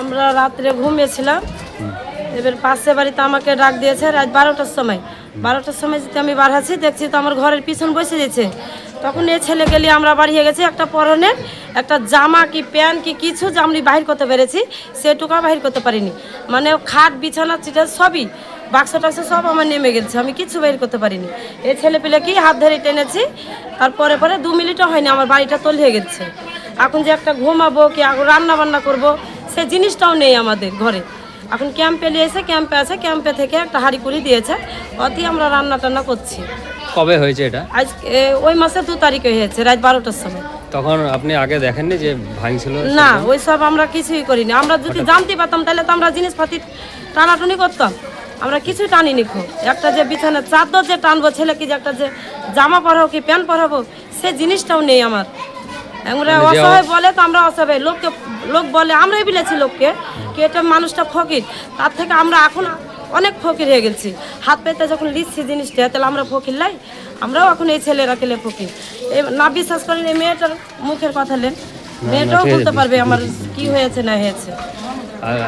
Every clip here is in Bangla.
আমরা রাত্রে ঘুমিয়েছিলাম। এবার পাশে বাড়িতে আমাকে ডাক দিয়েছে, রাত বারোটার সময়। বারোটার সময় যদি আমি বার আছি দেখছি তো আমার ঘরের পিছন বসে দিয়েছে তখন এ ছেলে গেলে আমরা বাড়িয়ে গেছি একটা পরনের একটা জামা কি প্যান্ট কি কিছু যে আমি বাহির করতে পেরেছি, সেটুকু বাহির করতে পারিনি। মানে খাট, বিছানা চিটা সবই, বাক্স টাক্স সব আমার নেমে গেছে, আমি কিছু বের করতে পারিনি। এই ছেলে পেলে কি হাত ধরে টেনেছি তারপরে পরে দু মিনিটও হয়নি, আমার বাড়িটা তলিয়ে গেছে। এখন যে একটা ঘুমাবো, কি রান্না বান্না করব সে জিনিসটাও নেই আমাদের ঘরে। এখন ক্যাম্পে নিয়ে এসে ক্যাম্পে আছে ক্যাম্পে থেকে একটা হাঁড়ি কুড়ি দিয়েছে। অতি আমরা রান্না টান্না করছি। কবে হয়েছে এটা? আজ ওই মাসের দু তারিখে হয়েছে রাত বারোটার সময়। তখন আপনি আগে দেখেননি যে ভাঙছিল না ওই সব আমরা কিছুই করিনি। আমরা যদি জানতে পারতাম তাহলে তো আমরা জিনিসপাতি টানাটুনি করতাম। আমরা কিছুই টানিনি খো একটা যে বিছানার চাদর যে টানবো ছেলেকে যে একটা যে জামা পরাবো কি প্যান্ট পরাবো সে জিনিসটাও নেই আমার। আমরা মানে অসহায় বলে তো আমরা অসহায় লোককে লোক বলে আমরাই বলেছি লোককে কি এটা মানুষটা ফকির। তার থেকে আমরা এখন অনেক ফকির হয়ে গেছি। হাত পেতে যখন লিখছি জিনিসটা তাহলে আমরা ফকির লাই? আমরাও এখন এই ছেলেরা কেলে ফকির? না বিশ্বাস করেন এই মেয়েটার মুখের কথা নেন। মেয়েটাও বলতে পারবে আমার কি হয়েছে না হয়েছে।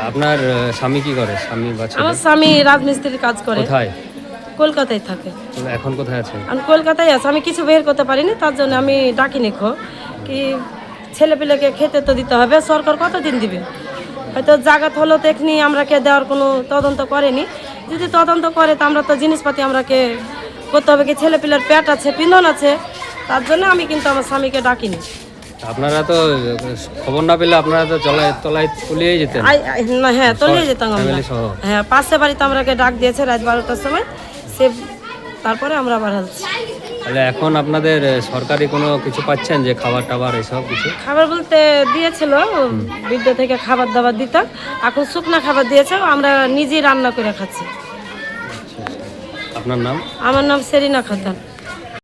আপনার স্বামী কি করে? স্বামী আমার স্বামী রাজমিস্ত্রির কাজ করে। কোথায়? কলকাতায় থাকে। এখন কোথায় আছেন আমি কলকাতায় আছি আমি কিছু বের করতে পারিনি তার জন্য আমি ডাকিনি খো। কি ছেলে পেলেকে খেতে তো দিতে হবে সরকার কতদিন দিবে? হয়তো জাগাত হলো তো এখনি আমরাকে দেওয়ার কোনো তদন্ত করেনি। যদি তদন্ত করে তো আমরা তো জিনিসপাতি আমরাকে করতে হবে কি ছেলে পিলের পেট আছে পিন্ধন আছে তার জন্য আমি কিন্তু আমার স্বামীকে ডাকিনি আপনারা তো খবর না পেলে আপনারা তো চলায় তলায় তলিয়ে যেতেন। হ্যাঁ তলিয়ে যেতাম আমরা। হ্যাঁ পাশে বাড়িতে আমরাকে ডাক দিয়েছে রাত বারোটার সময়। সে তারপরে আমরা আবার হালছি তাহলে এখন আপনাদের সরকারি কোনো কিছু পাচ্ছেন যে খাবার টাবার এসব কিছু? খাবার বলতে দিয়েছিল বিদ্যা থেকে খাবার দাবার দিতাম। এখন শুকনো খাবার দিয়েছে আমরা নিজেই রান্না করে খাচ্ছি। আপনার নাম? আমার নাম সেরিনা খাতান।